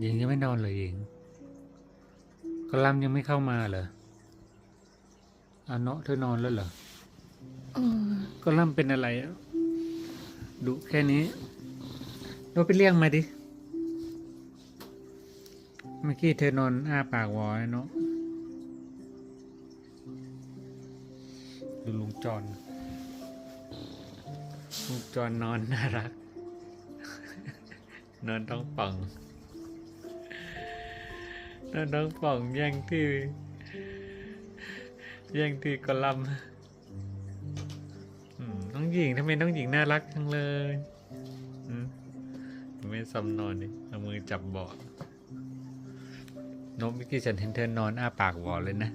หญิงยังไม่นอนเลยหญิงกลัมยังไม่เข้ามาเหรออาเนาะเธอนอนแล้วเหรอเออกลัมเป็นอะไรอะดุแค่นี้เราไปเรียกมาดิ เมื่อกี้เธอนอนอ้าปากวอยเนาะดูลุงจอนลุงจอนนอนน่ารัก นอนท้องป่อ น้องป่องแย่งที่แย่งที่กอลัมน้องหญิงทำไมน้องหญิงน่ารักจังเลยไม่ซ้ำนอนนี่เอามือจับเบาะนกมื่อกี้ฉันเห็นเธอนอนอ้าปากหวอเลยนะ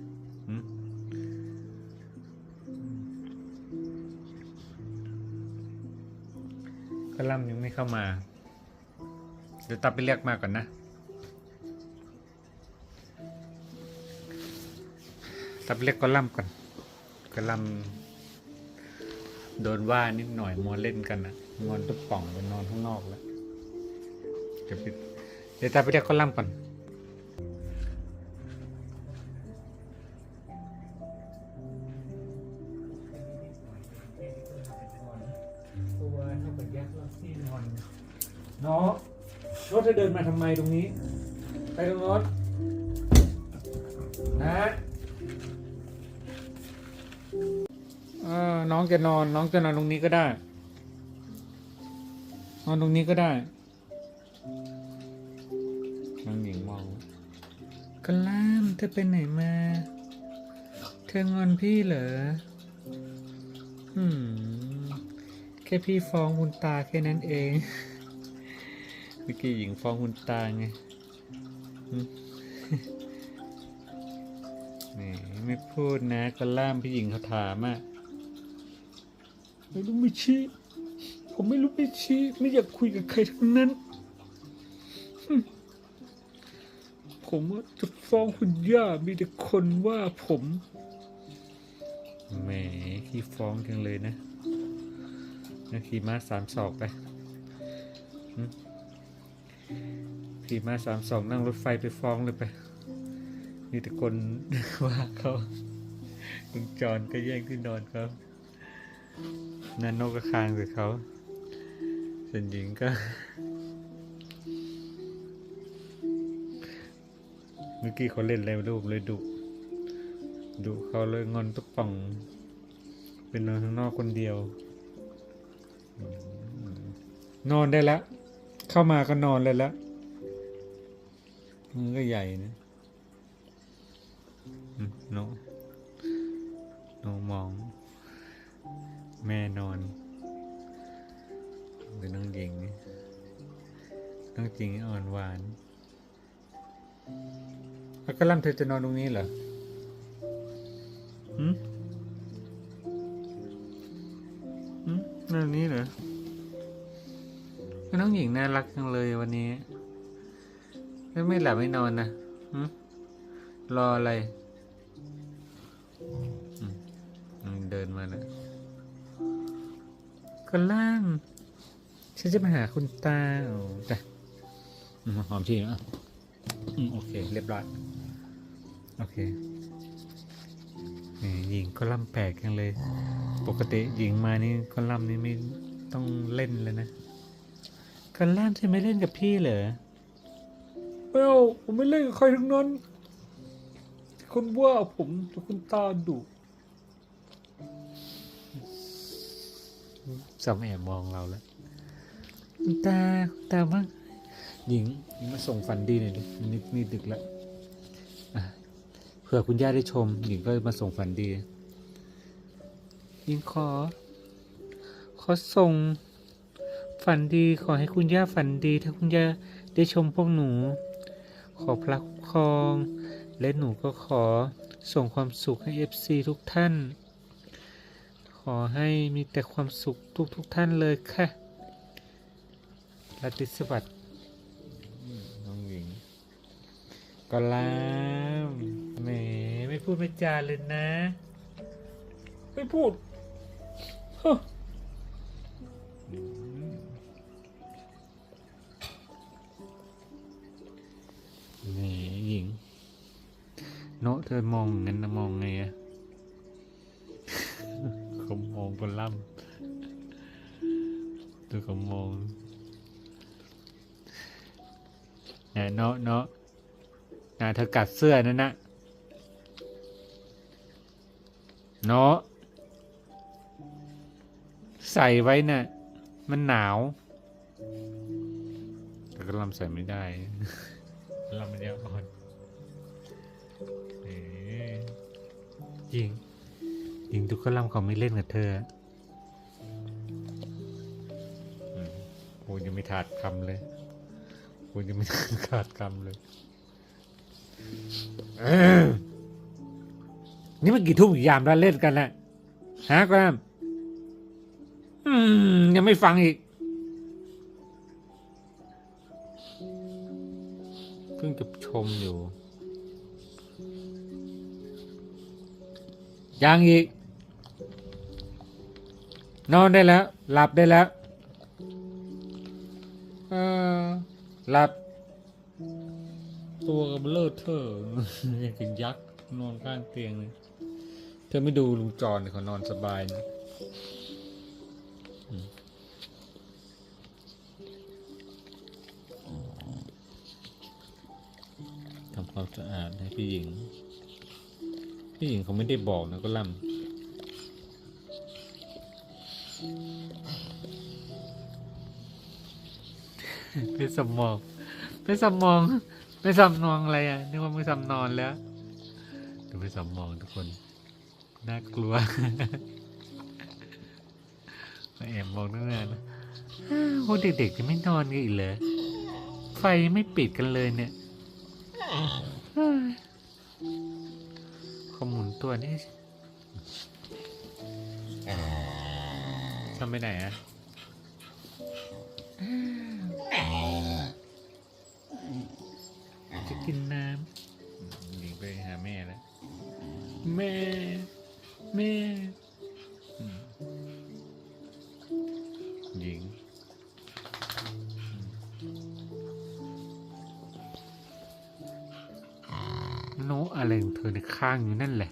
กอลัมยังไม่เข้ามา เดี๋ยวตับไปเรียกมาก่อนนะ ตับเรียกกอลัมน์ก่อนกอลัมน์โดนว่านิดหน่อยมัวเล่นกันนะงอนตุ๊กป่องไปนอนข้างนอกแล้วเดี๋ยวไปเดี๋ยวตับไปเรียกกอลัมน์ก่อนเด็กน้อนเนาะรถเธอเดินมาทำไมตรงนี้ ไปตรงโน้นนะ องจะนอน น้องจะนอนตรงนี้ก็ได้ นอนตรงนี้ก็ได้น้องหญิงมองกล้ามเธอไปไหนมา เธองอนพี่เหรออืมแค่พี่ฟ้องคุณตาแค่นั้นเอง เมื่อกี้หญิงฟ้องคุณตาไงนี่ไม่พูดนะก็ล่ามพี่หญิงเขาถามอะ ไม่รู้ไม่ชี้ ผมไม่รู้ไม่ชี้ ไม่อยากคุยกับใครทั้งนั้น ผมว่าจะฟ้องคุณย่ามีแต่คนว่าผมแหมขี้ฟ้องจังเลยนะนะขี่ม้าสามศอกไปขี่ม้าสามศอกนั่งรถไฟไปฟ้องเลยไปมีแต่คนว่าเขาลุงจอนก็แย่งที่นอนเขา นั่นนกก็คางใส่เขาส่วนหญิงก็ เมื่อกี้เขาเล่นอะไรรู้ผมเลยดุดุเขาเลยงอนตุ๊กป่อง เป็นนอนข้างนอกคนเดียว นอนได้แล้ว เข้ามาก็นอนเลยแล้วมือก็ใหญ่นะอืมโนโนมอง แม่นอนหรือน้องหญิง น้องจริงอ่อนหวานแล้วก็ล่ำเธอจะนอนตรงนี้เหรอหืมหืมนอนตรงนี้เหรอน้องหญิงน่ารักจังเลยวันนี้ ไม่ไม่หลับไม่นอนนะหึรออะไรอืมอืมเดินมาแล้ วก็ล่ามฉันจะมาหาคุณตาโอ้จ้ะอืมหอมชีอะอืมโอเค เรียบร้อย โอเคนี่หญิงก็ล่ำแปลกจังเลย ปกติหญิงมานี่ก็ล่ำนี่ไม่ต้องเล่นเลยนะกันล่ามจะไม่เล่นกับพี่เหรอไม่เอาผมไม่เล่นกับใครทั้งนั้น คนว่าผมแต่คุณตาดุ สามแอบมองเราแล้วตาตาบ้างหญิงหญิงมาส่งฝันดีหน่อยดินี่นี่ดึกแล้วเผื่อคุณย่าได้ชม หญิงก็มาส่งฝันดี หญิงขอ ขอส่งฝันดีขอให้คุณย่าฝันดี ถ้าคุณย่าได้ชมพวกหนู ขอพระคุ้มครอง และหนูก็ขอส่งความสุขให้เอฟซีทุกท่าน ขอให้มีแต่ความสุขทุกทุกท่านเลยค่ะราติสวัสดิ์น้องหญิงก็ลามแหมไม่พูดไม่จาเลยนะ ไม่พูดแหมหญิง เนาะเธอมองงั้นนะมองไงอะ คนล่ำตัวเขามองนี่ยเนาะเนาะนะเธอกัดเสื้อนั่นนะเนาะใส่ไว้น่ะ มันหนาว แต่ก็ลำใส่ไม่ได้ลำไม่ได้อ่อนเอ๊ะจริง ริงทุกคนลำเขาไม่เล่นกับเธออืมกูยังไม่ขาดคำเลยกูยังไม่ขาดคำเลยเออนี่มันกี่ทุ่มกี่ยามแล้วเล่นกันแหละฮะกรามอืมยังไม่ฟังอีก เพิ่งจะชมอยู่ ยังอีก นอนได้แล้ว หลับได้แล้วเออหลับ ตัวกับเลิศเธอยังเป็นยักษ์นอนข้างเตียงเลยเธอไม่ดูลุงจอนเขานอนสบายนะทำความสะอาดให้พี่หญิง พี่หญิงเขาไม่ได้บอกนะก็ล่ำ เป็นสมองเป็นสมองเป็นสำนองอะไรอะนึกว่ามึงสำนอนแล้วดูเป็นสมองทุกคน น่ากลัวมาแอบมองตั้งนานนะอ้าวพวกเด็กๆจะไม่นอนกันอีกเลยไฟไม่ปิดกันเลยเนี่ยขมุนตัวนี่ ทำไปไหนอะจะกินน้ำหญิงไปหาแม่แล้ว แม่ แม่หญิงโนอะไรของเธอในข้างอยู่นั่นแหละ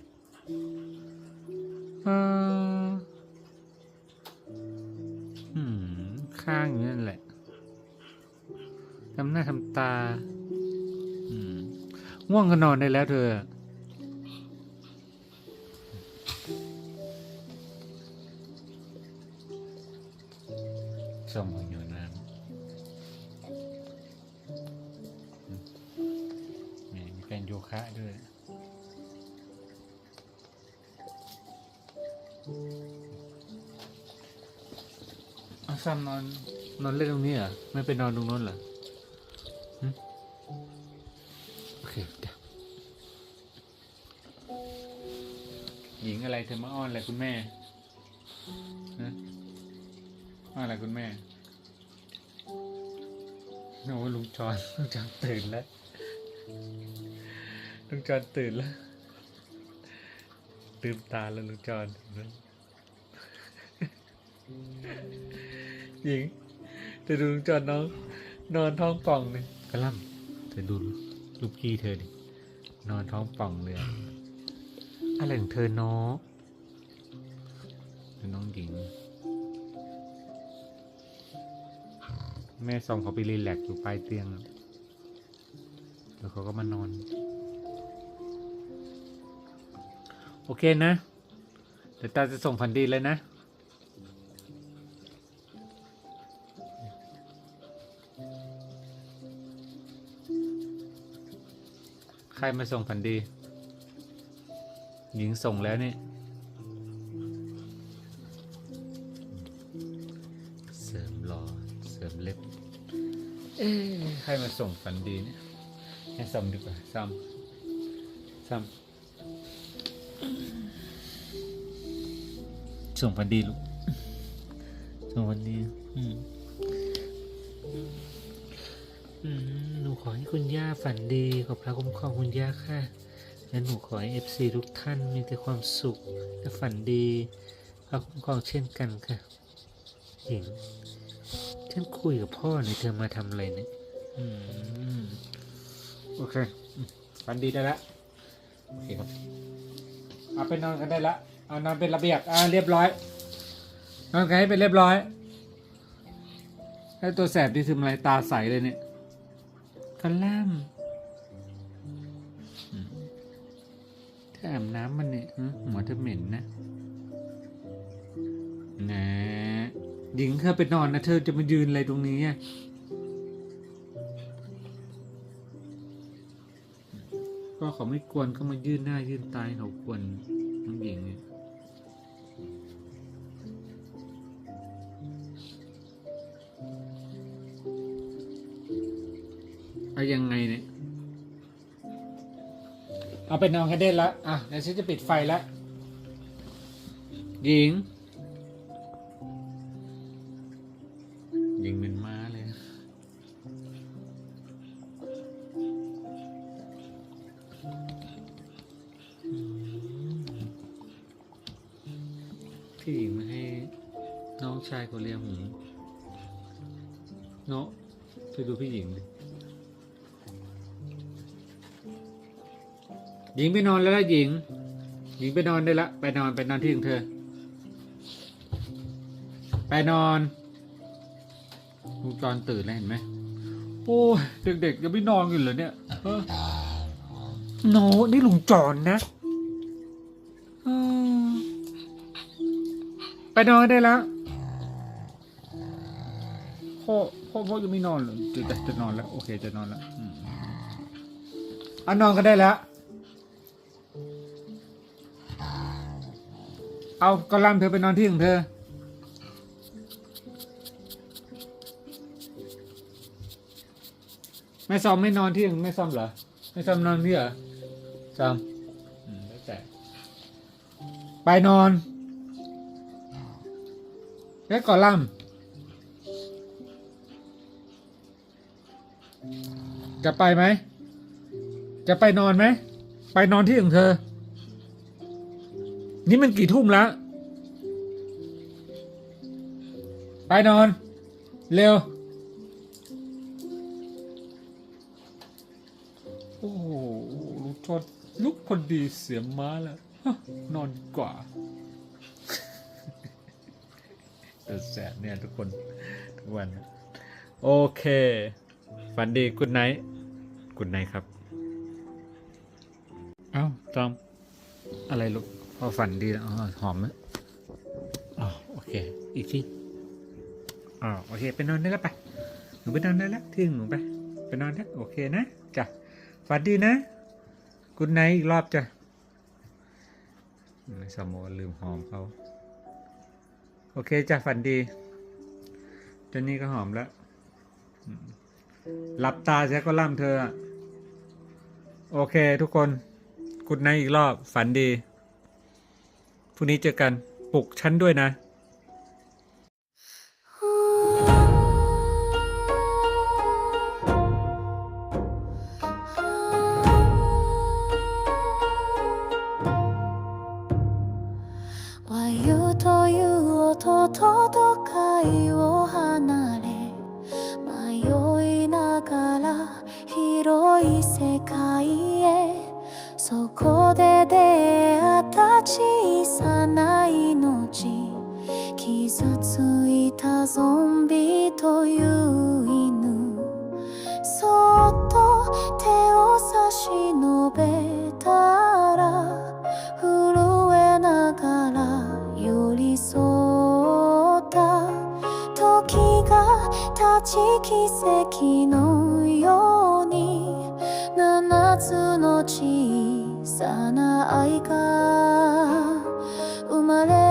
ทำหน้าทำตาอืมง่วงก็นอนได้แล้วเธอ ส่งมาอยู่น้ำอืมมีมีการโยคะด้วยอาซัมนอน นอนเล่นตรงนี้เหรอ ไม่ไปนอนตรงนู้นเหรอ หญิงอะไรเธอมาอ้อนอะไรคุณแม่นะอ้อนอะไรคุณแม่โอ้ลุงจอนลุงจอนตื่นแล้วลุงจอนตื่นแล้วตื่นตาแล้วลุงจอนหญิงเธอดูลุงจอนน้องนอนท้องป่องเลยกระล่ำเธอดูลูกพี่เธอดินอนท้องป่องเลย อะไรของเธอเนาะเป็นน้องหญิง แม่ส่งเขาไปรีแลกซ์อยู่ปลายเตียง แล้วเขาก็มานอน โอเคนะ เดี๋ยวตาจะส่งพันดีเลยนะใครมาส่งพันดี หญิงส่งแล้วนี่เสริมรอเสริมเล็บ เอ๊ใครมาส่งฝันดีเนี่ยให้ซ้ำดีกว่าซ้ำซ้ำส่งฝันดีลูกส่งฝันดี อืมอืมหนูขอให้คุณย่าฝันดีขอบพระคุ้มครองคุณย่าค่ะ และหนูขอให้เอฟซีทุกท่านมีแต่ความสุข และฝันดีพระคุ้มครองเช่นกันค่ะ หญิงฉันคุยกับพ่อเนี่ยเธอมาทำอะไรเนี่ยอืมโอเคอืมฝันดีได้แล้วโอเคครับเอาไปนอนกันได้ละเอานอนเป็นระเบียบอ่าเรียบร้อย นอนกันให้เป็นเรียบร้อยแล้วตัวแสบที่ทำอะไรตาใสเลยเนี่ยกระล่ำ เธออาบน้ำมันเนี่ยหึหัวเธอเหม็นนะนะหญิงเธอไปนอนนะเธอจะมายืนอะไรตรงนี้อะก็เขาไม่กวนเขามายื่นหน้ายื่นตาให้เขากวนน้องหญิงเนี่ยเอายังไงเนี่ย เอาไปนอนกันได้แล้ว อะเดี๋ยวฉันจะปิดไฟแล้วหญิง หญิงเป็นม้าเลย พี่หญิงไม่ให้ น้องชายเขาเลี้ยงหมูเนาะไปดูพี่หญิงดิ หญิงไปนอนแล้วละหญิง หญิงไปนอนได้ละ ไปนอนไปนอนที่ของเธอ ไปนอนลุงจอนตื่นแล้วเห็นไหมโอ้ยเด็กๆยังไม่นอนอยู่เหรอเนี่ยเออโนนี่ลุงจอนนะเออไปนอนได้แล้วพ่อพ่อพ่อยังไม่นอนเหรอจะจะจะนอนแล้ว โอเคจะนอนแล้วอืมอะนอนก็ได้แล้ว เอากระลำเธอไปนอนที่ของเธอ แม่ซอมไม่นอนที่ของแม่ซอมเหรอ แม่ซอมนอนที่เหรอซอมอืมแล้แต่ไปนอนแล้วกอลัมจะไปไหม จะไปนอนไหม ไปนอนที่ของเธอ นี่มันกี่ทุ่มแล้ว ไปนอน เร็ว โอ้โหลูกชดลุกพอดีเสียม้าแล้ว นอนกว่าแต่แสบเนี่ยทุกคน ทุกวัน โอเคฝันดีกุดไนท์กุดไนท์ครับ เอ้าจอมอะไรลูก อฝันดีแล้วหอมไหมอ๋อโอเค อีกทีอ๋อโอเคไปนอนได้แล้วไป หนูไปนอนได้แล้วที่หนูไป ไปนอนได้โอเคนะจ้ะฝันดีนะกุดไนอีกรอบจ้ะสมโมลืมหอมเขา โอเคจ้ะฝันดีตอนนี้ก็หอมแล้วหลับตาเสียก็ล่ำเธอ โอเคทุกคนกุดไนอีกรอบฝันดี พรุ่งนี้เจอกัน ปลุกฉันด้วยนะ 和ゆという音と都会を離れ迷いながら広い世界へそこで出会っ た小さな命傷ついたゾンビという犬。そっと手を差し伸べたら震えながら寄り添った時が立ち奇跡のように。七つの小さな愛が生まれ